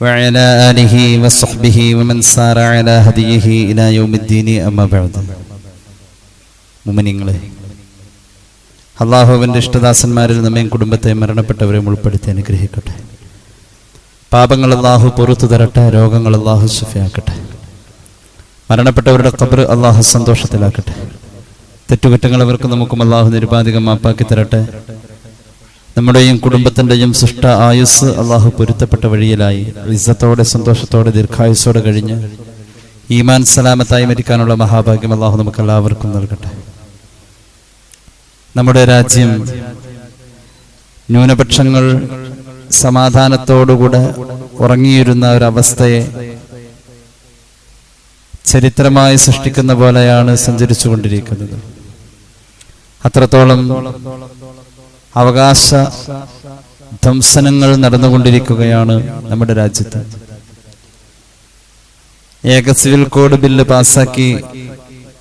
وعلى آله وصحبه ومن سار على هديه إلى يوم الدين أما بعد മുമനിങ്ങളെ അള്ളാഹുവിൻ്റെ ഇഷ്ടദാസന്മാരിൽ നമ്മയും കുടുംബത്തെ മരണപ്പെട്ടവരെയും ഉൾപ്പെടുത്തി അനുഗ്രഹിക്കട്ടെ പാപങ്ങൾ അള്ളാഹു പുറത്തു തരട്ടെ രോഗങ്ങൾ അള്ളാഹു ശുഫിയാക്കട്ടെ മരണപ്പെട്ടവരുടെ കബർ അള്ളാഹു സന്തോഷത്തിലാക്കട്ടെ തെറ്റുകുറ്റങ്ങൾ അവർക്ക് നമുക്കും അള്ളാഹു നിരുപാധികം മാപ്പാക്കി തരട്ടെ നമ്മുടെയും കുടുംബത്തിന്റെയും സൃഷ്ട ആയുസ് അള്ളാഹു പൊരുത്തപ്പെട്ട വഴിയിലായി. റിസത്തോടെ സന്തോഷത്തോടെ ദീർഘായുസോടെ കഴിഞ്ഞ് ഈമാൻ സലാമത്തായി മരിക്കാനുള്ള മഹാഭാഗ്യം അള്ളാഹു നമുക്ക് എല്ലാവർക്കും നൽകട്ടെ. നമ്മുടെ രാജ്യം ന്യൂനപക്ഷങ്ങൾ സമാധാനത്തോടുകൂടെ ഉറങ്ങിയിരുന്ന ഒരവസ്ഥയെ ചരിത്രമായി സൃഷ്ടിക്കുന്ന പോലെയാണ് സഞ്ചരിച്ചുകൊണ്ടിരിക്കുന്നത്. അത്രത്തോളം അവകാശ ധ്വംസനങ്ങൾ നടന്നുകൊണ്ടിരിക്കുകയാണ് നമ്മുടെ രാജ്യത്ത്. ഏക സിവിൽ കോഡ് ബില്ല് പാസാക്കി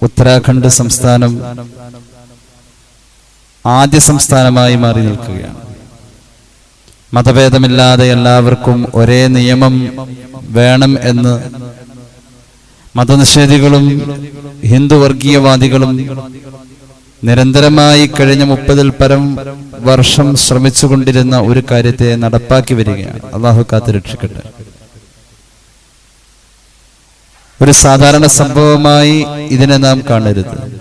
ഉത്തരാഖണ്ഡ് സംസ്ഥാനം ആദ്യ സംസ്ഥാനമായി മാറി നിൽക്കുകയാണ്. മതഭേദമില്ലാതെ എല്ലാവർക്കും ഒരേ നിയമം വേണം എന്ന് മതനിഷേധികളും ഹിന്ദു വർഗീയവാദികളും നിരന്തരമായി കഴിഞ്ഞ മുപ്പതിൽ പരം വർഷം ശ്രമിച്ചുകൊണ്ടിരുന്ന ഒരു കാര്യത്തെ നടപ്പാക്കി വരികയാണ്. അള്ളാഹു കാത്തു രക്ഷിക്കട്ടെ. ഒരു സാധാരണ സംഭവമായി ഇതിനെ നാം കാണരുത്.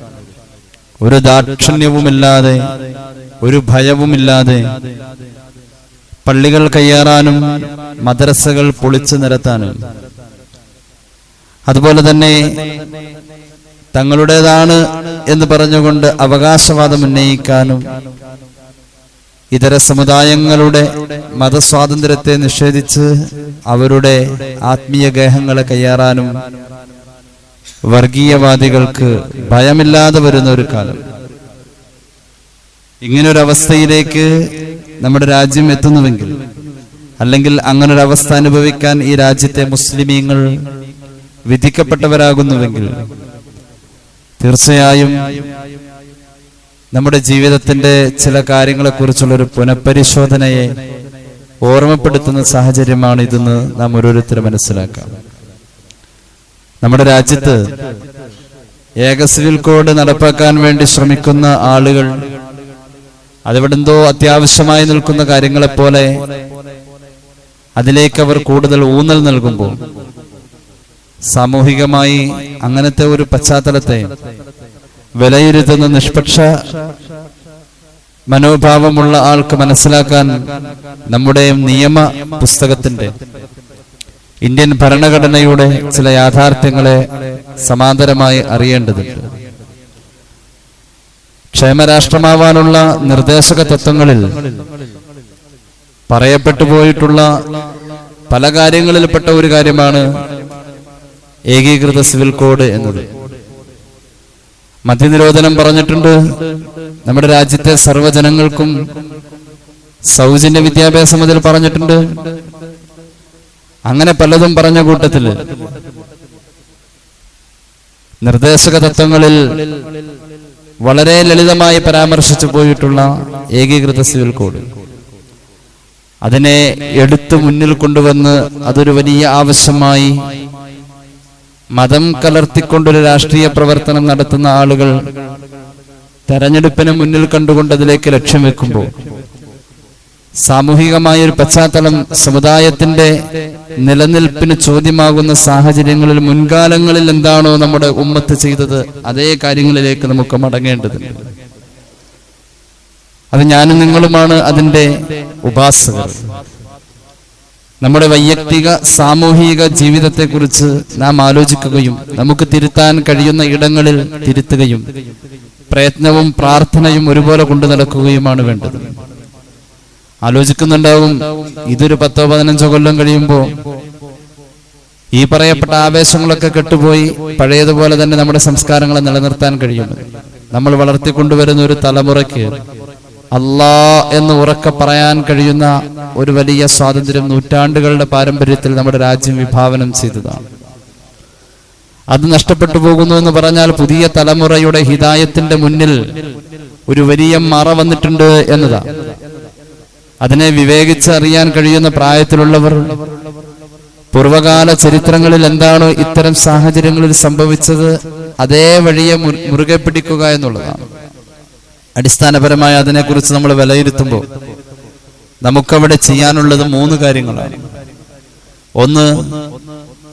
ഒരു ദാക്ഷിണ്യവുമില്ലാതെ ഒരു ഭയവുമില്ലാതെ പള്ളികൾ കയ്യേറാനും മദ്രസകൾ പൊളിച്ചു നിരത്താനും. അതുപോലെ തന്നെ തങ്ങളുടേതാണ് എന്ന് പറഞ്ഞുകൊണ്ട് അവകാശവാദം ഉന്നയിക്കാനും ഇതര സമുദായങ്ങളുടെ മതസ്വാതന്ത്ര്യത്തെ നിഷേധിച്ച് അവരുടെ ആത്മീയ ഗേഹങ്ങളെ കയ്യേറാനും വർഗീയവാദികൾക്ക് ഭയമില്ലാതെ വരുന്ന ഒരു കാലം. ഇങ്ങനൊരവസ്ഥയിലേക്ക് നമ്മുടെ രാജ്യം എത്തുന്നുവെങ്കിൽ അല്ലെങ്കിൽ അങ്ങനൊരവസ്ഥ അനുഭവിക്കാൻ ഈ രാജ്യത്തെ മുസ്ലിമീങ്ങൾ വിധിക്കപ്പെട്ടവരാകുന്നുവെങ്കിൽ തീർച്ചയായും നമ്മുടെ ജീവിതത്തിന്റെ ചില കാര്യങ്ങളെക്കുറിച്ചുള്ള ഒരു പുനഃപരിശോധനയെ ഓർമ്മപ്പെടുത്തുന്ന സാഹചര്യമാണ് ഇതെന്ന് നാം ഓരോരുത്തരും മനസ്സിലാക്കാം. നമ്മുടെ രാജ്യത്ത് ഏക സിവിൽ കോഡ് നടപ്പാക്കാൻ വേണ്ടി ശ്രമിക്കുന്ന ആളുകൾ അതെവിടെന്തോ അത്യാവശ്യമായി നിൽക്കുന്ന കാര്യങ്ങളെപ്പോലെ അതിലേക്ക് അവർ കൂടുതൽ ഊന്നൽ നൽകുമ്പോൾ സാമൂഹികമായി അങ്ങനത്തെ ഒരു പശ്ചാത്തലത്തെ വിലയിരുത്തുന്ന നിഷ്പക്ഷ മനോഭാവമുള്ള ആൾക്ക് മനസ്സിലാക്കാൻ നമ്മുടെ നിയമ പുസ്തകത്തിന്റെ ഇന്ത്യൻ ഭരണഘടനയുടെ ചില യാഥാർത്ഥ്യങ്ങളെ സമാന്തരമായി അറിയേണ്ടതുണ്ട്. ക്ഷേമരാഷ്ട്രമാവാനുള്ള നിർദ്ദേശക തത്വങ്ങളിൽ പറയപ്പെട്ടു പോയിട്ടുള്ള പല കാര്യങ്ങളിൽപ്പെട്ട ഒരു കാര്യമാണ് ഏകീകൃത സിവിൽ കോഡ് എന്നത്. മദ്യനിരോധനം പറഞ്ഞിട്ടുണ്ട്. നമ്മുടെ രാജ്യത്തെ സർവജനങ്ങൾക്കും സൗജന്യ വിദ്യാഭ്യാസം അതിൽ പറഞ്ഞിട്ടുണ്ട്. അങ്ങനെ പലതും പറഞ്ഞ കൂട്ടത്തിൽ നിർദ്ദേശക തത്വങ്ങളിൽ വളരെ ലളിതമായി പരാമർശിച്ചു പോയിട്ടുള്ള ഏകീകൃത സിവിൽ കോഡ്. അതിനെ എടുത്തു മുന്നിൽ കൊണ്ടുവന്ന് അതൊരു വലിയ ആവശ്യമായി മതം കലർത്തിക്കൊണ്ടൊരു രാഷ്ട്രീയ പ്രവർത്തനം നടത്തുന്ന ആളുകൾ തെരഞ്ഞെടുപ്പിന് മുന്നിൽ കണ്ടുകൊണ്ട് അതിലേക്ക് ലക്ഷ്യം വെക്കുമ്പോൾ സാമൂഹികമായ ഒരു പശ്ചാത്തലം സമുദായത്തിന്റെ നിലനിൽപ്പിന് ചോദ്യമാകുന്ന സാഹചര്യങ്ങളിൽ മുൻകാലങ്ങളിൽ എന്താണോ നമ്മുടെ ഉമ്മത്ത് ചെയ്തത് അതേ കാര്യങ്ങളിലേക്ക് നമുക്ക് മടങ്ങേണ്ടതുണ്ട് അത് ഞാനും നിങ്ങളുമാണ് അതിന്റെ ഉപാസകർ. നമ്മുടെ വൈയക്തിക സാമൂഹിക ജീവിതത്തെക്കുറിച്ച് നാം ആലോചിക്കുകയും നമുക്ക് തിരുത്താൻ കഴിയുന്ന ഇടങ്ങളിൽ തിരുത്തുകയും പ്രയത്നവും പ്രാർത്ഥനയും ഒരുപോലെ കൊണ്ടു നടക്കുകയുമാണ് വേണ്ടത്. ആലോചിക്കുന്നുണ്ടാവും ഇതൊരു പത്തോ പതിനഞ്ചോ കൊല്ലം കഴിയുമ്പോൾ ഈ പറയപ്പെട്ട ആവേശങ്ങളൊക്കെ കെട്ടുപോയി പഴയതുപോലെ തന്നെ നമ്മുടെ സംസ്കാരങ്ങളെ നിലനിർത്താൻ കഴിയും നമ്മൾ വളർത്തിക്കൊണ്ടുവരുന്ന ഒരു തലമുറയ്ക്ക് അല്ലാ എന്ന് ഉറക്കെ പറയാൻ കഴിയുന്ന ഒരു വലിയ സ്വാതന്ത്ര്യം നൂറ്റാണ്ടുകളുടെ പാരമ്പര്യത്തിൽ നമ്മുടെ രാജ്യം വിഭാവനം ചെയ്തതാണ്. അത് നഷ്ടപ്പെട്ടു പോകുന്നു എന്ന് പറഞ്ഞാൽ പുതിയ തലമുറയുടെ ഹിതായത്തിന്റെ മുന്നിൽ ഒരു വലിയ മറ വന്നിട്ടുണ്ട് എന്നതാ. അതിനെ വിവേകിച്ച് അറിയാൻ കഴിയുന്ന പ്രായത്തിലുള്ളവർ പൂർവകാല ചരിത്രങ്ങളിൽ എന്താണോ ഇത്തരം സാഹചര്യങ്ങളിൽ സംഭവിച്ചത്? അതേ വഴിയെ മുറുകെ പിടിക്കുക എന്നുള്ളതാണ്. അടിസ്ഥാനപരമായി അതിനെക്കുറിച്ച് നമ്മൾ വിലയിരുത്തുമ്പോൾ നമുക്കവിടെ ചെയ്യാനുള്ളത് മൂന്ന് കാര്യങ്ങളാണ്. ഒന്ന്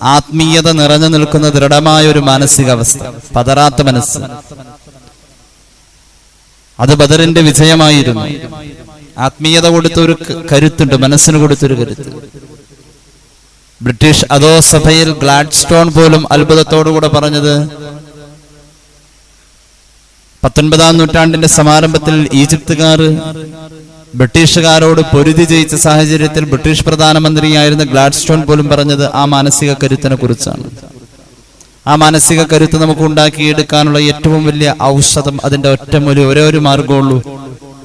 ആത്മീയത നിറഞ്ഞു നിൽക്കുന്ന ദൃഢമായ ഒരു മാനസികാവസ്ഥ പതറാത്ത മനസ്സ്. അത് ബദറിന്റെ വിജയമായിരുന്നു. ആത്മീയത കൊടുത്ത ഒരു കരുത്തുണ്ട് മനസ്സിന് കൊടുത്തൊരു കരുത്ത്. ബ്രിട്ടീഷ് അതോ സഭയിൽ ഗ്ലാഡ്സ്റ്റോൺ പോലും അത്ഭുതത്തോടുകൂടെ പറഞ്ഞത് പത്തൊൻപതാം നൂറ്റാണ്ടിന്റെ സമാരംഭത്തിൽ ഈജിപ്തുകാർ ബ്രിട്ടീഷുകാരോട് പൊരുതി ജയിച്ച സാഹചര്യത്തിൽ ബ്രിട്ടീഷ് പ്രധാനമന്ത്രിയായിരുന്ന ഗ്ലാഡ്സ്റ്റോൺ പോലും പറഞ്ഞത് ആ മാനസിക കരുത്തിനെ കുറിച്ചാണ്. ആ മാനസിക കരുത്ത് നമുക്ക് ഉണ്ടാക്കിയെടുക്കാനുള്ള ഏറ്റവും വലിയ ഔഷധം അതിന്റെ ഒറ്റമൊരു ഒരേ ഒരു മാർഗമുള്ളൂ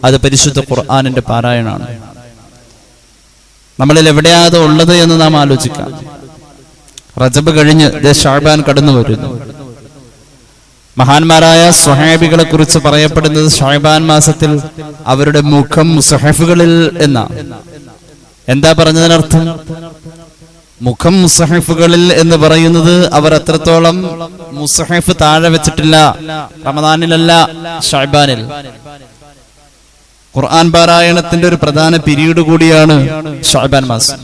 അത് പരിശുദ്ധ ഖുർആാനിന്റെ പാരായണമാണ്. നമ്മളിൽ എവിടെയാ അത് ഉള്ളത് എന്ന് നാം ആലോചിക്കാം. റജബ് കഴിഞ്ഞ് ഷാബാൻ കടന്നു വരുന്നു മഹാന്മാരായ സ്വഹാബികളെ കുറിച്ച് പറയപ്പെടുന്നത് ഷൈബാൻ മാസത്തിൽ അവരുടെ മുഖം സുഹഫുകളിൽ എന്ന. എന്താ പറഞ്ഞതിനർത്ഥം? മുഖം മുസഹഫുകളിൽ എന്ന് പറയുന്നത് അവർ അത്രത്തോളം മുസഹഫ് താഴെ വെച്ചിട്ടില്ല. റമദാനിലല്ല ഷാബാനിൽ. ഖുർആൻ പാരായണത്തിന്റെ ഒരു പ്രധാന പിരീഡ് കൂടിയാണ് ഷാബാൻ മാസം.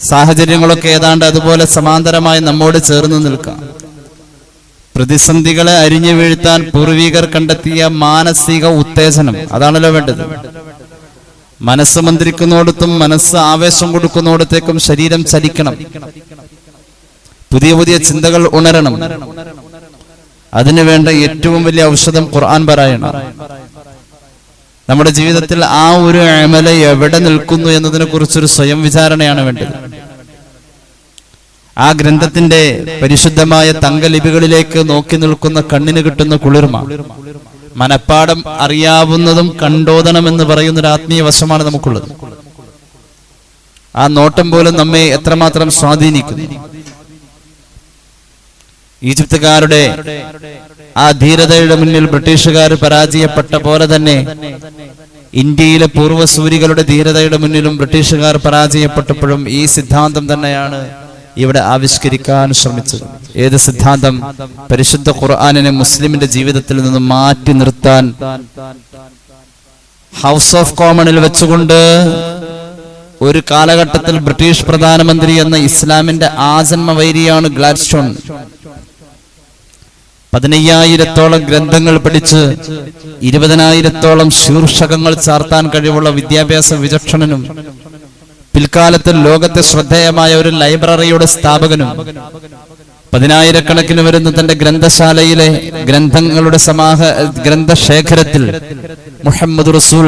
സാഹചര്യങ്ങളൊക്കെ ഏതാണ്ട് അതുപോലെ സമാന്തരമായി നമ്മോട് ചേർന്ന് നിൽക്കാം. പ്രതിസന്ധികളെ അരിഞ്ഞു വീഴ്ത്താൻ പൂർവികർ കണ്ടെത്തിയ മാനസിക ഉത്തേജനം. അതാണല്ലോ വേണ്ടത്. മനസ്സ് മന്ത്രിക്കുന്നിടത്തും മനസ്സ് ആവേശം കൊടുക്കുന്നിടത്തേക്കും ശരീരം ചലിക്കണം. പുതിയ പുതിയ ചിന്തകൾ ഉണരണം. അതിനു വേണ്ട ഏറ്റവും വലിയ ഔഷധം ഖുർആൻ പാരായണം. നമ്മുടെ ജീവിതത്തിൽ ആ ഒരു അമല എവിടെ നിൽക്കുന്നു എന്നതിനെ കുറിച്ചൊരു സ്വയം വിചാരണയാണ് വേണ്ടത്. ആ ഗ്രന്ഥത്തിന്റെ പരിശുദ്ധമായ തങ്കലിപികളിലേക്ക് നോക്കി നിൽക്കുന്ന കണ്ണിന് കിട്ടുന്ന കുളിർമ. മനപ്പാടം അറിയാവുന്നതും കണ്ടോതണം എന്ന് പറയുന്ന ഒരു ആത്മീയ വശമാണ് നമുക്കുള്ളത്. ആ നോട്ടം പോലും നമ്മെ എത്രമാത്രം സ്വാധീനിക്കുന്നു. ഈജിപ്തുകാരുടെ ആ ധീരതയുടെ മുന്നിൽ ബ്രിട്ടീഷുകാർ പരാജയപ്പെട്ട പോലെ തന്നെ ഇന്ത്യയിലെ പൂർവസൂരികളുടെ ധീരതയുടെ മുന്നിലും ബ്രിട്ടീഷുകാർ പരാജയപ്പെട്ടപ്പോഴും ഈ സിദ്ധാന്തം തന്നെയാണ് ഇവിടെ ആവിഷ്കരിക്കാൻ ശ്രമിച്ചത്. ഏത് സിദ്ധാന്തം? പരിശുദ്ധ ഖുർആാനിനെ മുസ്ലിമിന്റെ ജീവിതത്തിൽ നിന്ന് മാറ്റി നിർത്താൻ ഹൗസ് ഓഫ് കോമണിൽ വെച്ചുകൊണ്ട് ഒരു കാലഘട്ടത്തിൽ ബ്രിട്ടീഷ് പ്രധാനമന്ത്രി എന്ന ഇസ്ലാമിന്റെ ആജന്മ വൈരിയാണ് ഗ്ലാഡ്സ്റ്റോൺ. പതിനയ്യായിരത്തോളം ഗ്രന്ഥങ്ങൾ പഠിച്ച് ഇരുപതിനായിരത്തോളം ശീർഷകങ്ങൾ ചാർത്താൻ കഴിവുള്ള വിദ്യാഭ്യാസ വിചക്ഷണനും പിൽക്കാലത്ത് ലോകത്തെ ശ്രദ്ധേയമായ ഒരു ലൈബ്രറിയുടെ സ്ഥാപകനും പതിനായിരക്കണക്കിന് വരുന്ന തന്റെ ഗ്രന്ഥശാലയിലെ ഗ്രന്ഥങ്ങളുടെ സമാഹ ഗ്രന്ഥശേഖരത്തിൽ മുഹമ്മദ് റസൂൽ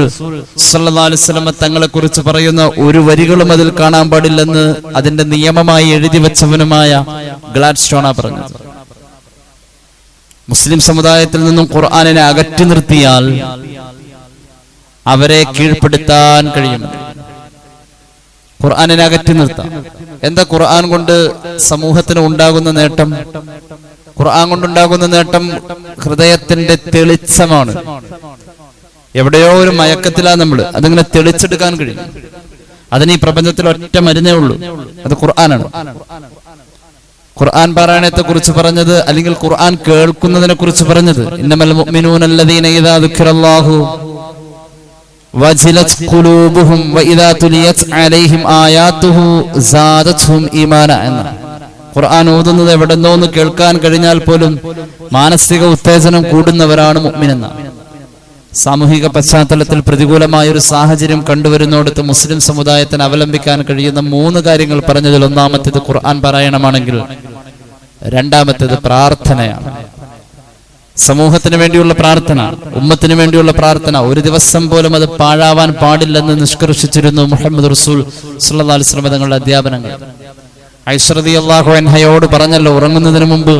സല്ലാസ്ലമ തങ്ങളെ കുറിച്ച് പറയുന്ന ഒരു വരികളും അതിൽ കാണാൻ പാടില്ലെന്ന് അതിന്റെ നിയമമായി എഴുതി വെച്ചവനുമായ ഗ്ലാഡ്സ്റ്റോണ പറഞ്ഞത്. മുസ്ലിം സമുദായത്തിൽ നിന്നും ഖുർആാനിനെ അകറ്റി നിർത്തിയാൽ അവരെ കീഴ്പ്പെടുത്താൻ കഴിയും ഖുർആാനിനെ അകറ്റി നിർത്താം. എന്താ ഖുർആൻ കൊണ്ട് സമൂഹത്തിന് ഉണ്ടാകുന്ന നേട്ടം? ഖുർആൻ കൊണ്ടുണ്ടാകുന്ന നേട്ടം ഹൃദയത്തിന്റെ തെളിച്ചമാണ്. എവിടെയോ ഒരു മയക്കത്തിലാ നമ്മൾ അതിങ്ങനെ തെളിച്ചെടുക്കാൻ കഴിയും. അതിന് ഈ പ്രപഞ്ചത്തിൽ ഒറ്റ മരുന്നേ ഉള്ളൂ. അത് ഖുർആനാണ്. ഖുർആൻ പാരായണത്തെ കുറിച്ച് പറഞ്ഞത് അല്ലെങ്കിൽ ഖുർആൻ കേൾക്കുന്നതിനെ കുറിച്ച് പറഞ്ഞത്. ഇന്നമൽ മുഅ്മിനൂനല്ലദീന ഇദാ ദുഃഖിറല്ലാഹു വജിലത് قلوبهم വഇദാ تليت അലൈഹിം ആയാതുഹു زادتهم എന്ന. ഖുർആൻ ഓതുന്നത് എവിടെന്നോ എന്ന് കേൾക്കാൻ കഴിഞ്ഞാൽ പോലും മാനസിക ഉത്തേജനം കൂടുന്നവരാണ് മുഗ്മിനെന്ന സാമൂഹിക പശ്ചാത്തലത്തിൽ പ്രതികൂലമായ ഒരു സാഹചര്യം കണ്ടുവരുന്നോടത്ത് മുസ്ലിം സമുദായത്തിന് അവലംബിക്കാൻ കഴിയുന്ന മൂന്ന് കാര്യങ്ങൾ പറഞ്ഞതിൽ ഒന്നാമത്തേത് ഖുർആൻ പാരായണമാണെങ്കിൽ രണ്ടാമത്തേത് പ്രാർത്ഥനയാണ്. സമൂഹത്തിന് വേണ്ടിയുള്ള പ്രാർത്ഥന ഉമ്മത്തിന് വേണ്ടിയുള്ള പ്രാർത്ഥന ഒരു ദിവസം പോലും അത് പാഴാവാൻ പാടില്ലെന്ന് നിഷ്കർഷിച്ചിരുന്നു മുഹമ്മദ് റസൂൽ വസല്ലം തങ്ങളുടെ അധ്യാപനങ്ങൾ. ഐശ്വരതി അള്ളാഹു അൻഹയോട് പറഞ്ഞല്ലോ ഉറങ്ങുന്നതിന് മുമ്പ്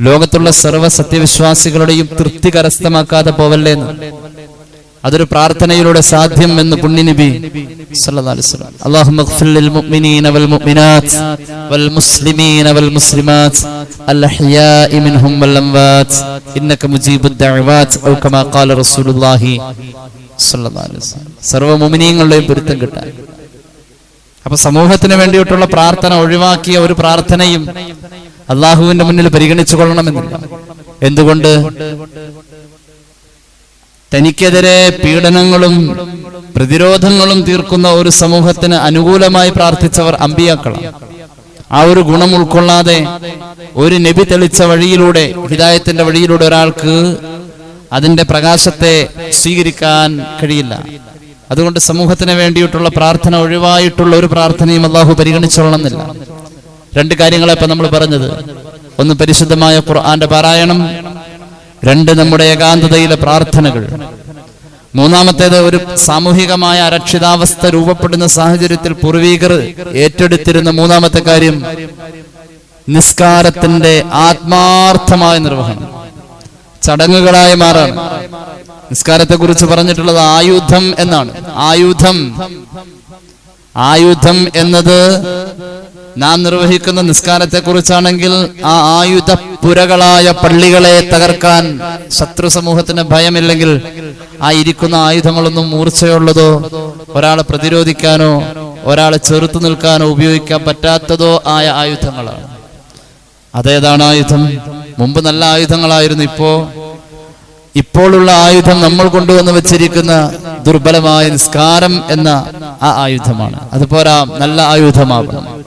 ലോകത്തുള്ള സർവ സത്യവിശ്വാസികളുടെയും തൃപ്തി കരസ്ഥമാക്കാതെ പോവല്ലേ എന്ന് അതൊരു പ്രാർത്ഥനയിലൂടെ സാധ്യം എന്ന് പുണ്യനബി മുഅ്മിനീങ്ങളുടെയും പൊരുത്തം കിട്ടാൻ. അപ്പൊ സമൂഹത്തിന് വേണ്ടിയിട്ടുള്ള പ്രാർത്ഥന ഒഴിവാക്കിയ ഒരു പ്രാർത്ഥനയും അള്ളാഹുവിന്റെ മുന്നിൽ പരിഗണിച്ചു കൊള്ളണമെന്നില്ല എന്തുകൊണ്ട്? തനിക്കെതിരെ പീഡനങ്ങളും പ്രതിരോധങ്ങളും തീർക്കുന്ന ഒരു സമൂഹത്തിന് അനുകൂലമായി പ്രാർത്ഥിച്ചവർ അമ്പിയാക്കളാണ്. ആ ഒരു ഗുണം ഉൾക്കൊള്ളാതെ ഒരു നബി തെളിച്ച വഴിയിലൂടെ ഹിതായത്തിന്റെ വഴിയിലൂടെ ഒരാൾക്ക് അതിന്റെ പ്രകാശത്തെ സ്വീകരിക്കാൻ കഴിയില്ല. അതുകൊണ്ട് സമൂഹത്തിന് വേണ്ടിയിട്ടുള്ള പ്രാർത്ഥന ഒഴിവായിട്ടുള്ള ഒരു പ്രാർത്ഥനയും അള്ളാഹു പരിഗണിച്ചോളണമെന്നില്ല രണ്ട് കാര്യങ്ങളെ ഇപ്പൊ നമ്മൾ പറഞ്ഞത്. ഒന്ന് പരിശുദ്ധമായ ഖുർആന്റെ പാരായണം രണ്ട് നമ്മുടെ ഏകാന്തതയിലെ പ്രാർത്ഥനകൾ. മൂന്നാമത്തേത് ഒരു സാമൂഹികമായ അരക്ഷിതാവസ്ഥ രൂപപ്പെടുന്ന സാഹചര്യത്തിൽ പൂർവീകർ ഏറ്റെടുത്തിരുന്ന മൂന്നാമത്തെ കാര്യം നിസ്കാരത്തിന്റെ ആത്മാർത്ഥമായ നിർവഹണം. ചടങ്ങുകളായി മാറാണ് നിസ്കാരത്തെ കുറിച്ച് പറഞ്ഞിട്ടുള്ളത് ആയുധം എന്നാണ്. ആയുധം. ആയുധം എന്നത് നാം നിർവഹിക്കുന്ന നിസ്കാരത്തെ കുറിച്ചാണെങ്കിൽ ആ ആയുധ പുരകളായ പള്ളികളെ തകർക്കാൻ ശത്രു സമൂഹത്തിന് ഭയമില്ലെങ്കിൽ ആ ഇരിക്കുന്ന ആയുധങ്ങളൊന്നും മൂർച്ചയുള്ളതോ ഒരാളെ പ്രതിരോധിക്കാനോ ഒരാളെ ചെറുത്തു നിൽക്കാനോ ഉപയോഗിക്കാൻ പറ്റാത്തതോ ആയ ആയുധങ്ങളാണ്. അതേതാണ് ആയുധം? മുമ്പ് നല്ല ആയുധങ്ങളായിരുന്നു ഇപ്പോ ഇപ്പോഴുള്ള ആയുധം നമ്മൾ കൊണ്ടുവന്ന് വെച്ചിരിക്കുന്ന ദുർബലമായ നിസ്കാരം എന്ന ആ ആയുധമാണ്. അതുപോരാ നല്ല ആയുധമാവണം.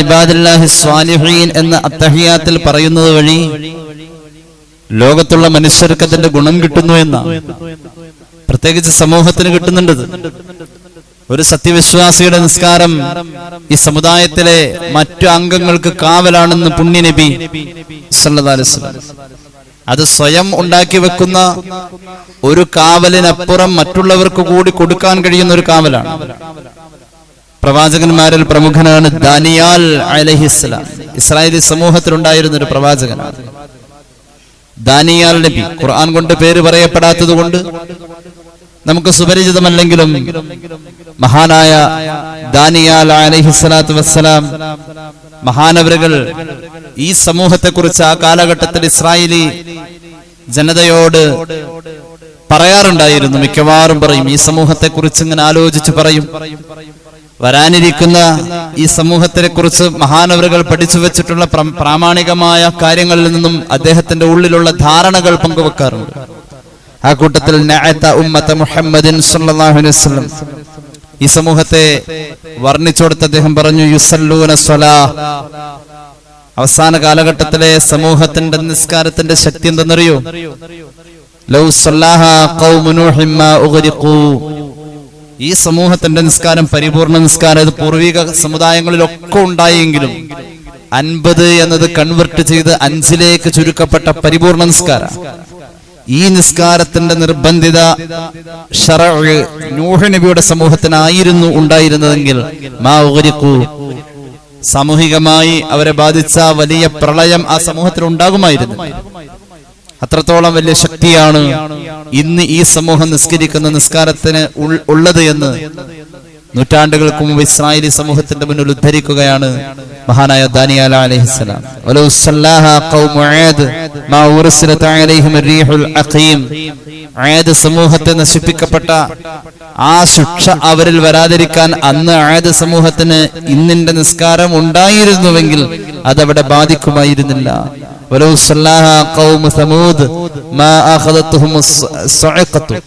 ഇബാദില്ലാഹി സ്വാലിഹീൻ എന്ന അത്തഹിയാത്തിൽ പറയുന്നത് വഴി ലോകത്തുള്ള മനുഷ്യർക്ക് അതിന്റെ ഗുണം കിട്ടുന്നു എന്ന. പ്രത്യേകിച്ച് സമൂഹത്തിന് കിട്ടുന്നുണ്ട് ഒരു സത്യവിശ്വാസിയുടെ നിസ്കാരം ഈ സമുദായത്തിലെ മറ്റു അംഗങ്ങൾക്ക് കാവലാണെന്ന് അലൈഹി വസല്ലം. അത് സ്വയം ഉണ്ടാക്കി വെക്കുന്ന ഒരു കാവലിനപ്പുറം മറ്റുള്ളവർക്ക് കൂടി കൊടുക്കാൻ കഴിയുന്ന ഒരു കാവലാണ്. പ്രവാചകന്മാരിൽ പ്രമുഖനാണ് ദാനിയാൽ അലഹിസ്ലാം ഇസ്രായേലി സമൂഹത്തിലുണ്ടായിരുന്ന ഒരു പ്രവാചകനാണ് ദാനിയാൽ നബി. ഖുർആൻ കൊണ്ട് പേര് പറയപ്പെടാത്തത് കൊണ്ട് നമുക്ക് സുപരിചിതമല്ലെങ്കിലും മഹാനായ ദാനിയാൽ അലഹിസ്ലാത്തു വസ്സലാം മഹാനവരുകൾ ഈ സമൂഹത്തെക്കുറിച്ച് ആ കാലഘട്ടത്തിൽ ഇസ്രായേലി ജനതയോട് പറയാറുണ്ടായിരുന്നു. മിക്കവാറും പറയും ഈ സമൂഹത്തെക്കുറിച്ച് ഇങ്ങനെ ആലോചിച്ച് പറയും. വരാനിരിക്കുന്ന ഈ സമൂഹത്തിനെ കുറിച്ച് മഹാനവരുകൾ പഠിച്ചു വെച്ചിട്ടുള്ള പ്രാമാണികമായ കാര്യങ്ങളിൽ നിന്നും അദ്ദേഹത്തിന്റെ ഉള്ളിലുള്ള ധാരണകൾ പങ്കുവെക്കാറുണ്ട്. ആ കൂട്ടത്തിൽ മുഹമ്മദിൻ ഈ സമൂഹത്തെ വർണിച്ചുകൊടുത്ത് അദ്ദേഹം പറഞ്ഞു യുസല്ലൂന സ്വലാ. അവസാന കാലഘട്ടത്തിലെ സമൂഹത്തിന്റെ നിസ്കാരത്തിന്റെ ശക്തി എന്തെന്നറിയോ? ലൗ സല്ലാഹ ഈ സമൂഹത്തിന്റെ നിസ്കാരം പരിപൂർണ നിസ്കാരം ഇത് പൂർവിക സമുദായങ്ങളിലൊക്കെ ഉണ്ടായെങ്കിലും അൻപത് എന്നത് കൺവെർട്ട് ചെയ്ത് അഞ്ചിലേക്ക് ചുരുക്കപ്പെട്ട പരിപൂർണ നിസ്കാരം ഈ നിസ്കാരത്തിന്റെ നിർബന്ധിത നൂഹ് നബിയുടെ സമൂഹത്തിനായിരുന്നു ഉണ്ടായിരുന്നതെങ്കിൽ മാ. സാമൂഹികമായി അവരെ ബാധിച്ച വലിയ പ്രളയം ആ സമൂഹത്തിൽ ഉണ്ടാകുമായിരുന്നു അത്രത്തോളം വലിയ ശക്തിയാണ് ഇന്ന് ഈ സമൂഹം നിസ്കരിക്കുന്ന നിസ്കാരത്തിന് ഉള്ളത് എന്ന് നൂറ്റാണ്ടുകൾക്ക് മുമ്പ് ഇസ്രായേലി സമൂഹത്തിന്റെ മുന്നിൽ ഉദ്ധരിക്കുകയാണ് മഹാനായ ദാനിയാല അലൈഹിസ്സലാം സമൂഹത്തെ നശിപ്പിക്കപ്പെട്ട ആ ശിക്ഷ അവരിൽ വരാതിരിക്കാൻ അന്ന് ആയത് സമൂഹത്തിന് ഇന്നിന്റെ നിസ്കാരം ഉണ്ടായിരുന്നുവെങ്കിൽ അതവിടെ ബാധിക്കുമായിരുന്നില്ല.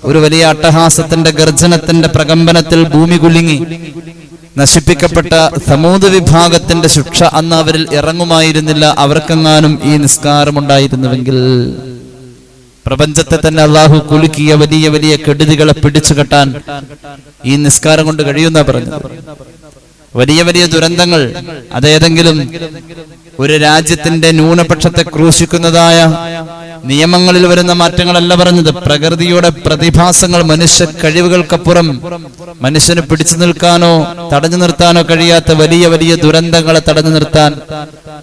ഒരു വലിയ അട്ടഹാസത്തിന്റെ ഗർജനത്തിന്റെ പ്രകമ്പനത്തിൽ ഭൂമി കുലുങ്ങി നശിപ്പിക്കപ്പെട്ട സമൂത് വിഭാഗത്തിന്റെ ശിക്ഷ അന്ന് അവരിൽ ഇറങ്ങുമായിരുന്നില്ല. അവർക്കെങ്ങാനും ഈ നിസ്കാരമുണ്ടായിരുന്നുവെങ്കിൽ പ്രപഞ്ചത്തെ തന്നെ അള്ളാഹു കുലുക്കിയ വലിയ വലിയ കെടുതികളെ പിടിച്ചു കെട്ടാൻ ഈ നിസ്കാരം കൊണ്ട് കഴിയുന്ന പറഞ്ഞു വലിയ വലിയ ദുരന്തങ്ങൾ അതേതെങ്കിലും ഒരു രാജ്യത്തിന്റെ ന്യൂനപക്ഷത്തെ ക്രൂശിക്കുന്നതായ നിയമങ്ങളിൽ വരുന്ന മാറ്റങ്ങളല്ല പറഞ്ഞത്. പ്രകൃതിയുടെ പ്രതിഭാസങ്ങൾ മനുഷ്യ കഴിവുകൾക്കപ്പുറം മനുഷ്യന് പിടിച്ചു നിൽക്കാനോ തടഞ്ഞു നിർത്താനോ കഴിയാത്ത വലിയ വലിയ ദുരന്തങ്ങളെ തടഞ്ഞു നിർത്താൻ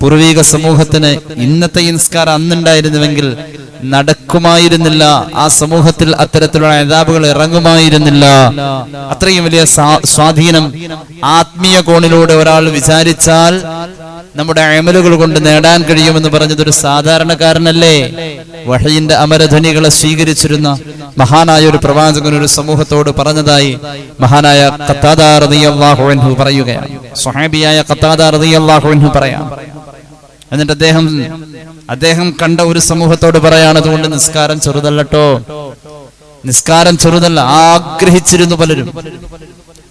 പൂർവീക സമൂഹത്തിന് ഇന്നത്തെ ഇൻസ്കാർ അന്നുണ്ടായിരുന്നുവെങ്കിൽ നടക്കുമായിരുന്നില്ല. ആ സമൂഹത്തിൽ അത്തരത്തിലുള്ള നേതാവുകൾ ഇറങ്ങുമായിരുന്നില്ല. അത്രയും വലിയ സ്വാധീനം ആത്മീയ കോണിലൂടെ ഒരാൾ വിചാരിച്ചാൽ നമ്മുടെ അമലുകൾ കൊണ്ട് നേടാൻ കഴിയുമെന്ന് പറഞ്ഞത് ഒരു സാധാരണക്കാരനല്ലേ? വഹയിന്റെ അമരധ്വനികളെ സ്വീകരിച്ചിരുന്ന മഹാനായ ഒരു പ്രവാചകൻ ഒരു സമൂഹത്തോട് പറഞ്ഞതായി മഹാനായ കത്താദാർഹു പറയുകയാണ്. സ്വഹാബിയായ കത്താദാർഹു പറയാം. എന്നിട്ട് അദ്ദേഹം അദ്ദേഹം കണ്ട ഒരു സമൂഹത്തോട് പറയാണ് അതുകൊണ്ട് നിസ്കാരം ചെറുതല്ലട്ടോ. നിസ്കാരം ചെറുതല്ല ആഗ്രഹിച്ചിരുന്നു പലരും.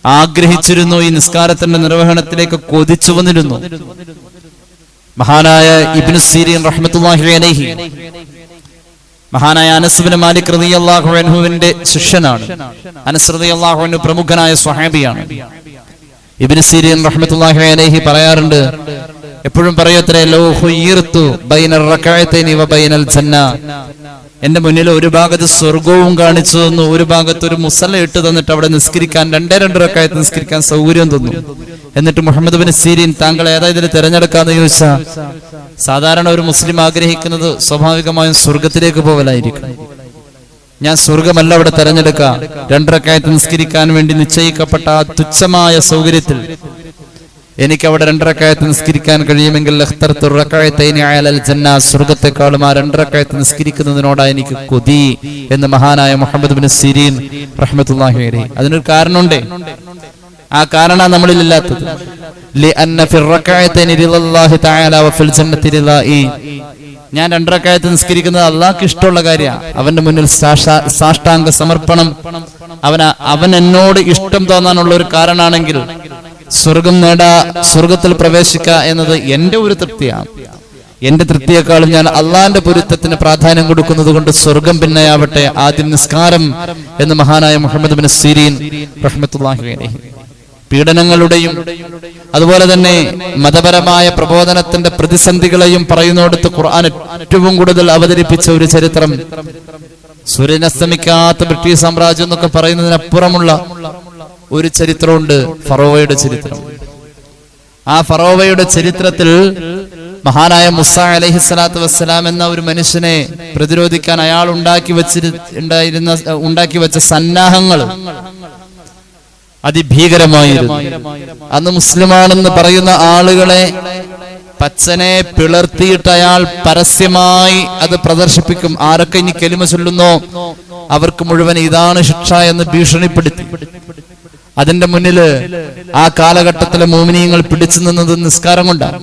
ആഗ്രഹിച്ചിരുന്നു ഈ നിസ്കാരത്തിന്റെ നിർവഹണത്തിലേക്ക് കൊതിച്ചു വന്നിരുന്നു. മഹാനായ ഇബ്നു സീരീൻ റഹ്മത്തുള്ളാഹി അലൈഹി. മഹാനായ അനസുബിന് മാലിക് റതി അള്ളാഹുവിന്റെ ശിഷ്യനാണ്. അനസ് റതി അള്ളാഹുവിന് പ്രമുഖനായ സ്വഹാബിയാണ്. ഇബ്നു സീരീൻ റഹ്മത്തുള്ളാഹി അലൈഹി പറയാറുണ്ട് എപ്പോഴും പറയത്രേ ലോഹു ഈർത്തു ബൈനൽ റകഅത്തൈനി വ ബൈനൽ ജന്ന എന്റെ മുന്നിൽ ഒരു ഭാഗത്ത് സ്വർഗവും കാണിച്ചു തന്നു ഒരു ഭാഗത്ത് ഒരു മുസല ഇട്ട് തന്നിട്ട് അവിടെ നിസ്കരിക്കാൻ രണ്ടേ രണ്ടരക്കായത്ത് നിസ്കരിക്കാൻ സൗകര്യം തന്നു. എന്നിട്ട് മുഹമ്മദ് ബിൻ സീരീൻ താങ്കൾ ഏതാ ഇതിൽ തിരഞ്ഞെടുക്കാന്ന് ചോദിച്ചാ സാധാരണ ഒരു മുസ്ലിം ആഗ്രഹിക്കുന്നത് സ്വാഭാവികമായും സ്വർഗത്തിലേക്ക് പോകലായിരിക്കും ഞാൻ സ്വർഗമല്ല അവിടെ തെരഞ്ഞെടുക്കുക രണ്ടരക്കായത്ത് നിസ്കരിക്കാൻ വേണ്ടി നിശ്ചയിക്കപ്പെട്ട ആ തുച്ഛമായ സൗകര്യത്തിൽ എനിക്ക് അവിടെ രണ്ടരക്കായത്ത് നിസ്കരിക്കാൻ കഴിയുമെങ്കിൽ സ്വർഗത്തെക്കാളും ആ രണ്ടരക്കായത്ത് നിസ്കരിക്കുന്നതിനോടാ എനിക്ക് കൊതി എന്ന് മഹാനായ മുഹമ്മദ് ബിൻ സിരീൻ റഹ്മത്തുല്ലാഹി അതിനൊരു കാരണമുണ്ട്. ആ കാരണമാണ് നമ്മളിലില്ലാത്തത്. ഞാൻ രണ്ടരക്കായത്ത് നിസ്കരിക്കുന്നത് അള്ളാഹ്ക്ക് ഇഷ്ടമുള്ള കാര്യമാണ് അവന്റെ മുന്നിൽ സാഷ്ടാംഗ സമർപ്പണം. അവന അവൻ എന്നോട് ഇഷ്ടം തോന്നാനുള്ള ഒരു കാരണമാണെങ്കിൽ സ്വർഗം നേടാ സ്വർഗത്തിൽ പ്രവേശിക്കുക എന്നത് എന്റെ ഒരു തൃപ്തിയാണ്. എന്റെ തൃപ്തിയെക്കാളും ഞാൻ അള്ളാന്റെ പൊരുത്തത്തിന് പ്രാധാന്യം കൊടുക്കുന്നത് കൊണ്ട് സ്വർഗം പിന്നെയാവട്ടെ ആദ്യം നിസ്കാരം എന്ന് മഹാനായ മുഹമ്മദ് ബിൻ സീരീൻ പീഡനങ്ങളുടെയും അതുപോലെ തന്നെ മതപരമായ പ്രബോധനത്തിന്റെ പ്രതിസന്ധികളെയും പറയുന്നിടത്ത് ഖുർആൻ ഏറ്റവും കൂടുതൽ അവതരിപ്പിച്ച ഒരു ചരിത്രം. സൂര്യനസ്തമിക്കാത്ത ബ്രിട്ടീഷ് സാമ്രാജ്യം എന്നൊക്കെ പറയുന്നതിനപ്പുറമുള്ള ഒരു ചരിത്രമുണ്ട് ഫറോവയുടെ ചരിത്രം. ആ ഫറോവയുടെ ചരിത്രത്തിൽ മഹാനായ മുസ അലഹി സ്വലാത്തു വസ്സലാം എന്ന ഒരു മനുഷ്യനെ പ്രതിരോധിക്കാൻ അയാൾ ഉണ്ടാക്കി വെച്ചിരു ഉണ്ടായിരുന്ന ഉണ്ടാക്കി വെച്ച സന്നാഹങ്ങൾ അതിഭീകരമായിരുന്നു. അന്ന് മുസ്ലിമാണെന്ന് പറയുന്ന ആളുകളെ പച്ചനെ പിളർത്തിയിട്ട് അയാൾ പരസ്യമായി അത് പ്രദർശിപ്പിക്കും. ആരൊക്കെ ഇനി കെലിമ ചൊല്ലുന്നോ? അവർക്ക് മുഴുവൻ ഇതാണ് ശിക്ഷ എന്ന് ഭീഷണിപ്പെടുത്തി. അതിന്റെ മുന്നിൽ ആ കാലഘട്ടത്തിലെ മോമിനിയങ്ങൾ പിടിച്ചു നിന്നത് നിസ്കാരം കൊണ്ടാണ്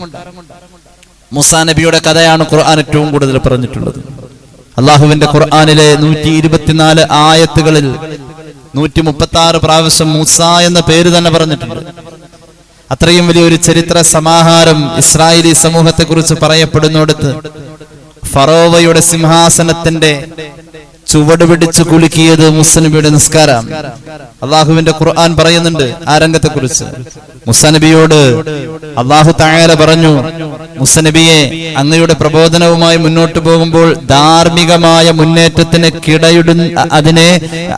മുസാ നബിയുടെ കഥയാണ് ഖുർആൻ ഏറ്റവും കൂടുതൽ പറഞ്ഞിട്ടുള്ളത്. അള്ളാഹുവിന്റെ ഖുർആാനിലെ നൂറ്റി ഇരുപത്തിനാല് ആയത്തുകളിൽ നൂറ്റി മുപ്പത്തി ആറ് പ്രാവശ്യം മൂസ എന്ന പേര് തന്നെ പറഞ്ഞിട്ടുണ്ട്. അത്രയും വലിയൊരു ചരിത്ര സമാഹാരം ഇസ്രായേലി സമൂഹത്തെ കുറിച്ച് പറയപ്പെടുന്നിടത്ത് ഫറോവയുടെ സിംഹാസനത്തിന്റെ ചുവട് പിടിച്ച് കുലുക്കിയത് മുസ്സനബിയുടെ നിസ്കാരം. അള്ളാഹുവിന്റെ ഖുർആൻ പറയുന്നുണ്ട് ആ രംഗത്തെ കുറിച്ച് മുസ്സനബിയോട് അള്ളാഹു താഴെ പറഞ്ഞു മുസ്സനബിയെ അങ്ങയുടെ പ്രബോധനവുമായി മുന്നോട്ട് പോകുമ്പോൾ ധാർമ്മികമായ മുന്നേറ്റത്തിന് കിടയിടുന്ന അതിനെ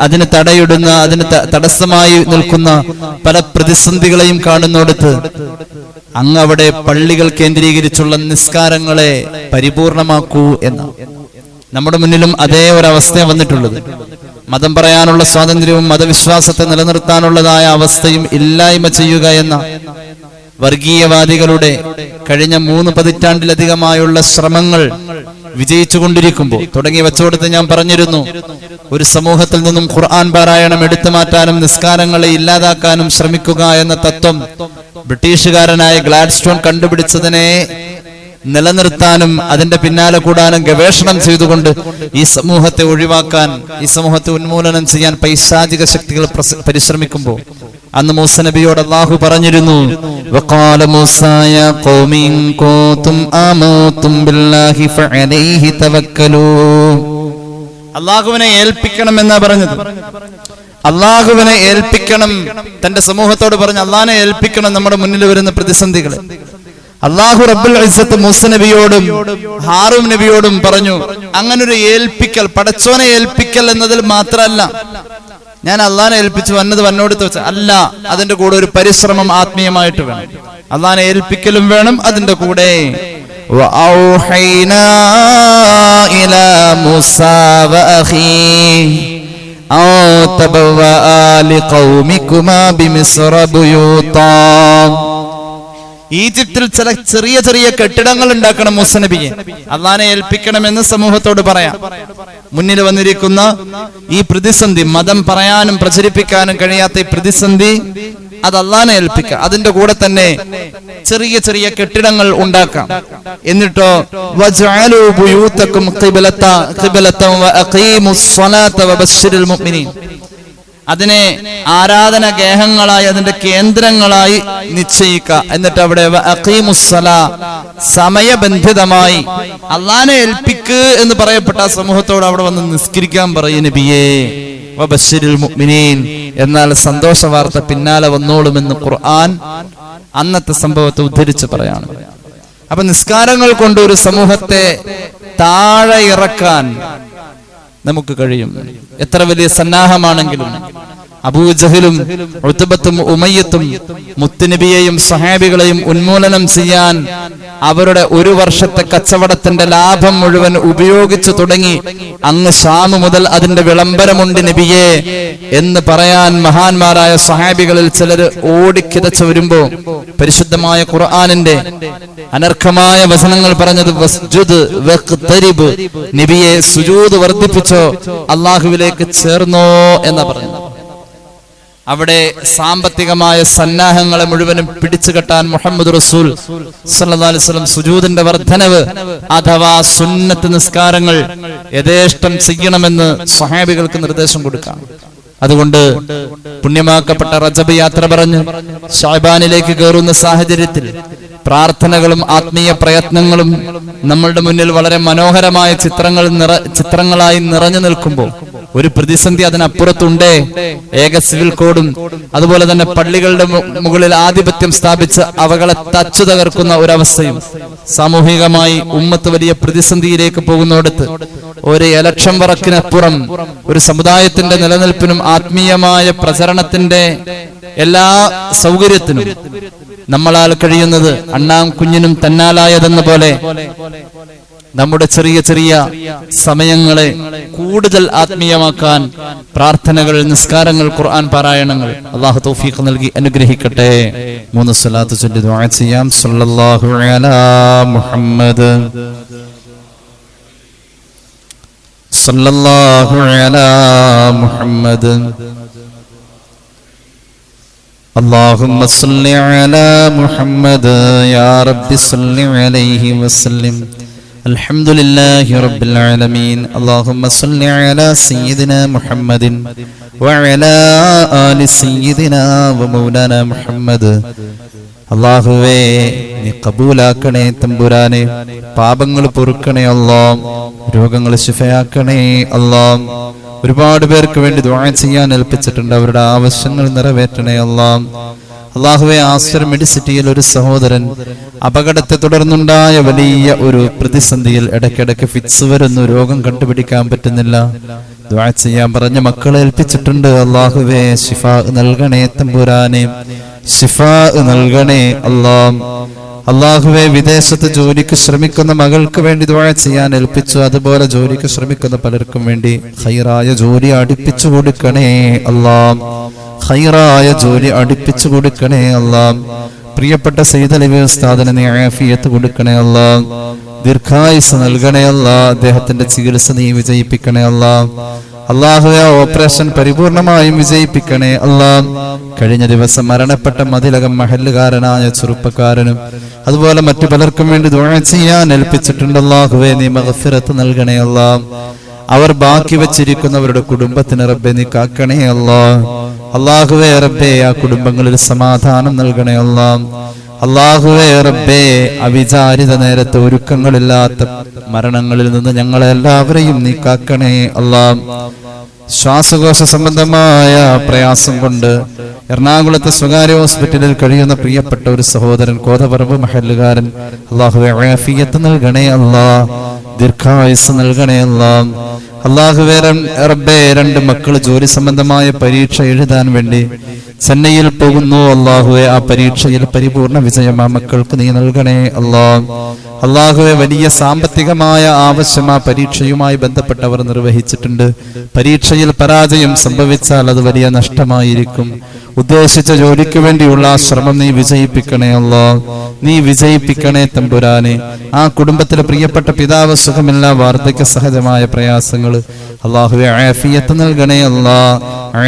അതിന് തടയിടുന്ന അതിന് തടസ്സമായി നിൽക്കുന്ന പല പ്രതിസന്ധികളെയും കാണുന്നോടത്ത് അങ്ങ് അവിടെ പള്ളികൾ കേന്ദ്രീകരിച്ചുള്ള നിസ്കാരങ്ങളെ പരിപൂർണമാക്കൂ എന്ന നമ്മുടെ മുന്നിലും അതേ ഒരവസ്ഥ വന്നിട്ടുള്ളത്. മതം പറയാനുള്ള സ്വാതന്ത്ര്യവും മതവിശ്വാസത്തെ നിലനിർത്താനുള്ളതായ അവസ്ഥയും ഇല്ലായ്മ ചെയ്യുക എന്ന വർഗീയവാദികളുടെ കഴിഞ്ഞ മൂന്ന് പതിറ്റാണ്ടിലധികമായുള്ള ശ്രമങ്ങൾ വിജയിച്ചുകൊണ്ടിരിക്കുമ്പോൾ തുടങ്ങി വെച്ചോടത്ത് ഞാൻ പറഞ്ഞിരുന്നു ഒരു സമൂഹത്തിൽ നിന്നും ഖുർആൻ പാരായണം എടുത്തു മാറ്റാനും നിസ്കാരങ്ങളെ ഇല്ലാതാക്കാനും ശ്രമിക്കുക എന്ന തത്വം ബ്രിട്ടീഷുകാരനായ ഗ്ലാഡ്സ്റ്റോൺ കണ്ടുപിടിച്ചതിനെ നിലനിർത്താനും അതിന്റെ പിന്നാലെ കൂടാനും ഗവേഷണം ചെയ്തുകൊണ്ട് ഈ സമൂഹത്തെ ഒഴിവാക്കാൻ ഈ സമൂഹത്തെ ഉന്മൂലനം ചെയ്യാൻ പൈശാചിക ശക്തികൾ പരിശ്രമിക്കുമ്പോൾ അന്ന് മൂസ നബിയോട് അള്ളാഹു പറഞ്ഞിരുന്നു അള്ളാഹുവിനെ ഏൽപ്പിക്കണം എന്നാ പറഞ്ഞത്. അള്ളാഹുവിനെ ഏൽപ്പിക്കണം തന്റെ സമൂഹത്തോട് പറഞ്ഞ് അള്ളാഹിനെ ഏൽപ്പിക്കണം നമ്മുടെ മുന്നിൽ വരുന്ന പ്രതിസന്ധികൾ അള്ളാഹു റബ്ബുൽ ഇസ്സത്ത് മൂസ നബിയോടും ഹാറൂം നബിയോടും പറഞ്ഞു അങ്ങനൊരു ഏൽപ്പിക്കൽ പടച്ചോനെ ഏൽപ്പിക്കൽ എന്നതിൽ മാത്രമല്ല ഞാൻ അള്ളാനെ ഏൽപ്പിച്ചു വന്നത് വന്നോടുത്ത് വെച്ച അല്ല അതിന്റെ കൂടെ ഒരു പരിശ്രമം ആത്മീയമായിട്ട് വേണം അള്ളാനെ ഏൽപ്പിക്കലും വേണം അതിന്റെ കൂടെ وأوحينا إلى موسى وأخيه أن تبوأ لقومكما بمصر بيوتا ഈജിപ്തിൽ ചില ചെറിയ ചെറിയ കെട്ടിടങ്ങൾ ഉണ്ടാക്കണം മുസനബിയെ അള്ളാനെ ഏൽപ്പിക്കണമെന്ന് സമൂഹത്തോട് പറയാം. മുന്നിൽ വന്നിരിക്കുന്ന ഈ പ്രതിസന്ധി മതം പറയാനും പ്രചരിപ്പിക്കാനും കഴിയാത്ത ഈ പ്രതിസന്ധി അത് അള്ളാനെ ഏൽപ്പിക്കാം. അതിന്റെ കൂടെ തന്നെ ചെറിയ ചെറിയ കെട്ടിടങ്ങൾ ഉണ്ടാക്കാം. എന്നിട്ടോ അതിനെ ആരാധന ഗേഹങ്ങളായി അതിന്റെ കേന്ദ്രങ്ങളായി നിശ്ചയിക്കുക എന്നിട്ട് അവിടെ സമയബന്ധിതമായി അള്ളാനെ ഏൽപ്പിക്ക് എന്ന് പറയപ്പെട്ട സമൂഹത്തോട് അവിടെ വന്ന് നിസ്കരിക്കാൻ പറയും നബിയേ. വബശ്ശിരിൽ എന്നാൽ സന്തോഷ വാർത്ത പിന്നാലെ വന്നോളുമെന്ന് ഖുർആൻ അന്നത്തെ സംഭവത്തെ ഉദ്ധരിച്ച് പറയാണ്. അപ്പൊ നിസ്കാരങ്ങൾ കൊണ്ട് ഒരു സമൂഹത്തെ താഴെ ഇറക്കാൻ നമുക്ക് കഴിയും. എത്ര വലിയ സന്നാഹമാണെങ്കിലും അബൂജഹലും ഉത്തബത്തും ഉമയ്യത്തും മുത്തുനബിയെയും സഹാബികളെയും ഉന്മൂലനം ചെയ്യാൻ അവരുടെ ഒരു വർഷത്തെ കച്ചവടത്തിന്റെ ലാഭം മുഴുവൻ ഉപയോഗിച്ചു തുടങ്ങി. അങ്ങ് ഷാമ് മുതൽ അതിന്റെ വിളംബരമുണ്ട് നബിയെ എന്ന് പറയാൻ മഹാന്മാരായ സഹാബികളിൽ ചിലർ ഓടിക്കിതച്ചു വരുമ്പോ പരിശുദ്ധമായ ഖുർആാനിന്റെ അനർഹമായ വചനങ്ങൾ പറഞ്ഞത് നബിയെ സുജൂദ് വർദ്ധിപ്പിച്ചോ അള്ളാഹുവിലേക്ക് ചേർന്നോ എന്ന് പറഞ്ഞു അവിടെ സാമ്പത്തികമായ സന്നാഹങ്ങളെ മുഴുവനും പിടിച്ചു കെട്ടാൻ മുഹമ്മദ് റസൂൽ വസല്ലം സുജൂദിന്റെ വർധനവ് അഥവാ സുന്നത്ത് നിസ്കാരങ്ങൾ യഥേഷ്ടം ചെയ്യണമെന്ന് സഹാബികൾക്ക് നിർദ്ദേശം കൊടുക്കാം. അതുകൊണ്ട് പുണ്യമാക്കപ്പെട്ട റജബ് യാത്ര പറഞ്ഞ് ഷാബാനിലേക്ക് കയറുന്ന സാഹചര്യത്തിൽ പ്രാർത്ഥനകളും ആത്മീയ പ്രയത്നങ്ങളും നമ്മളുടെ മുന്നിൽ വളരെ മനോഹരമായ ചിത്രങ്ങൾ നിറ ചിത്രങ്ങളായി നിറഞ്ഞു നിൽക്കുമ്പോൾ ഒരു പ്രതിസന്ധി അതിനപ്പുറത്തുണ്ട്. ഏക സിവിൽ കോഡും അതുപോലെ തന്നെ പള്ളികളുടെ മുകളിൽ ആധിപത്യം സ്ഥാപിച്ച് അവകളെ തച്ചു തകർക്കുന്ന ഒരവസ്ഥയും സാമൂഹികമായി ഉമ്മത്ത് വലിയ പ്രതിസന്ധിയിലേക്ക് പോകുന്നിടത്ത് ഒരു എലക്ഷൻ വറക്കിനപ്പുറം ഒരു സമുദായത്തിന്റെ നിലനിൽപ്പിനും ആത്മീയമായ പ്രചരണത്തിന്റെ എല്ലാ സൗകര്യത്തിനും നമ്മളാൽ കഴിയുന്നത് അണ്ണാം കുഞ്ഞിനും തന്നാലായതെന്ന പോലെ നമ്മുടെ ചെറിയ ചെറിയ സമയങ്ങളെ കൂടുതൽ ആത്മീയമാക്കാൻ പ്രാർത്ഥനകൾ നിസ്കാരങ്ങൾ ഖുർആൻ പാരായണങ്ങൾ അള്ളാഹു തൗഫീഖ് നൽകി അനുഗ്രഹിക്കട്ടെ മൂന്ന് സ്വലാത്ത് ചൊല്ലി ദുആ ചെയ്യാം സല്ലല്ലാഹു അലാ മുഹമ്മദ് സല്ലല്ലാഹു അലാ മുഹമ്മദ് اللهم صل على محمد يا رب صل عليه وسلم الحمد لله رب العالمين اللهم صل على سيدنا محمد وعلى آل سيدنا ومولانا محمد അള്ളാഹുവേ നീ കബൂലാക്കണേ തമ്പുരാനെ പാപങ്ങൾ പൊറുക്കണേ അല്ലാ രോഗങ്ങൾ ശിഫയാക്കണേ അല്ലാ ഒരുപാട് പേർക്ക് വേണ്ടി ദുആ ചെയ്യാൻ ഏൽപ്പിച്ചിട്ടുണ്ട് അവരുടെ ആവശ്യങ്ങൾ നിറവേറ്റണേ അല്ലാ അള്ളാഹുവെ ആസ്റ്റർ മെഡിസിറ്റിയിൽ ഒരു സഹോദരൻ അപകടത്തെ തുടർന്നുണ്ടായ വലിയ ഒരു പ്രതിസന്ധിയിൽ ഇടയ്ക്കിടയ്ക്ക് ഫിറ്റ്സ് വരുന്നു. രോഗം കണ്ടുപിടിക്കാൻ പറ്റുന്നില്ല. ദുആ ചെയ്യാൻ പറഞ്ഞ മക്കളെ ഏൽപ്പിച്ചിട്ടുണ്ട്. അള്ളാഹുവെ ശിഫ നൽകണേ തമ്പുരാനെ. ശിഫ നൽകണേ അല്ലാ അള്ളാഹുവെ വിദേശത്ത് ജോലിക്ക് ശ്രമിക്കുന്ന മകൾക്ക് വേണ്ടി ദുആ ചെയ്യാൻ ഏൽപ്പിച്ചു. അതുപോലെ ജോലിക്ക് ശ്രമിക്കുന്ന പലർക്കും വേണ്ടി ഹൈറായ ജോലി അടുപ്പിച്ചു കൊടുക്കണേ അല്ലാം ഹൈറായ ജോലി അടുപ്പിച്ചു കൊടുക്കണേ അല്ലാം പ്രിയപ്പെട്ട സൈതലവി ഉസ്താദിന് നീ കൊടുക്കണേ അല്ലാം ദീർഘായുസ് നൽകണേ അല്ല അദ്ദേഹത്തിന്റെ ചികിത്സ നീ വിജയിപ്പിക്കണേ അല്ലാ അള്ളാഹുവെ ഓപ്പറേഷൻ പരിപൂർണമായും വിജയിപ്പിക്കണേ അല്ലാം കഴിഞ്ഞ ദിവസം മരണപ്പെട്ട മതിലകം മഹല്ലുകാരനായ ചെറുപ്പക്കാരനും അതുപോലെ മറ്റു പലർക്കും വേണ്ടി ദുആ ചെയ്യാൻ ഏൽപ്പിച്ചിട്ടുണ്ട് അല്ലാഹുവേ നീ മഹഫിറത്ത് നൽകണേ അല്ലാ. അവർ ബാക്കി വെച്ചിരിക്കുന്നവരുടെ കുടുംബത്തിന് റബ്ബെ നീ കാക്കണേ അല്ലാ. അള്ളാഹുവേ റബ്ബെ ആ കുടുംബങ്ങളിൽ സമാധാനം നൽകണേ അല്ലാ. അള്ളാഹുവേ റബ്ബേ അവിചാരിത നേരത്തെ ഒരുക്കങ്ങളില്ലാത്ത മരണങ്ങളിൽ നിന്ന് ഞങ്ങളെ എല്ലാവരെയും നീ കാക്കണേ അല്ലാം. ശ്വാസകോശ സംബന്ധമായ പ്രയാസം കൊണ്ട് എറണാകുളത്തെ സ്വകാര്യ ഹോസ്പിറ്റലിൽ കഴിയുന്ന പ്രിയപ്പെട്ട ഒരു സഹോദരൻ കോതപറമ്പ് മഹല്ലുകാരൻ. അള്ളാഹുവെ ആഫിയത്ത് നൽകണേ അല്ലാ ദീർഘായുസ് നൽകണേ അല്ലാ. അള്ളാഹുവേ റബ്ബേ രണ്ട് മക്കൾ ജോലി സംബന്ധമായ പരീക്ഷ എഴുതാൻ വേണ്ടി ചെന്നൈയിൽ പോകുന്നു. അള്ളാഹുവെ ആ പരീക്ഷയിൽ പരിപൂർണ വിജയം ആ മക്കൾക്ക് നീ നൽകണേ. അള്ളാഹ് അള്ളാഹുവെ വലിയ സാമ്പത്തികമായ ആവശ്യം ആ പരീക്ഷയുമായി ബന്ധപ്പെട്ടവർ നിർവഹിച്ചിട്ടുണ്ട്. പരീക്ഷയിൽ പരാജയം സംഭവിച്ചാൽ അത് വലിയ നഷ്ടമായിരിക്കും. ഉദ്ദേശിച്ച ജോലിക്ക് വേണ്ടിയുള്ള ആ ശ്രമം നീ വിജയിപ്പിക്കണേ അള്ളാ. നീ വിജയിപ്പിക്കണേ തമ്പുരാനെ. ആ കുടുംബത്തിലെ പ്രിയപ്പെട്ട പിതാവ് സുഖമില്ല വാർദ്ധക്യ സഹജമായ പ്രയാസങ്ങൾ അള്ളാഹുവെ ആഫിയത്ത് നൽകണേ അല്ല.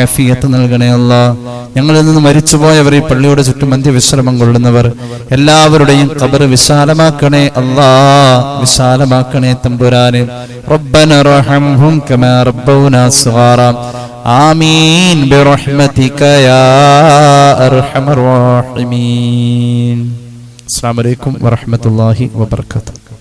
ആഫിയത്ത് നൽകണേ അല്ല. ഞങ്ങളിൽ നിന്ന് മരിച്ചുപോയവർ ഈ പള്ളിയുടെ ചുറ്റും അന്ത്യവിശ്രമം കൊള്ളുന്നവർ എല്ലാവരുടെയും കബർ വിശാലമാക്കണേ അല്ലാ. വിശാലമാക്കണേ തമ്പുരാനെ. റബ്ബന റഹംഹും കമാ റബ്ബൗനാ ആമീൻ. ബിറഹ്മതിക യാ അർഹമർ റഹീമീൻ. അസ്സലാമു അലൈക്കും വറഹ്മത്തുള്ളാഹി വബറകാതുഹു.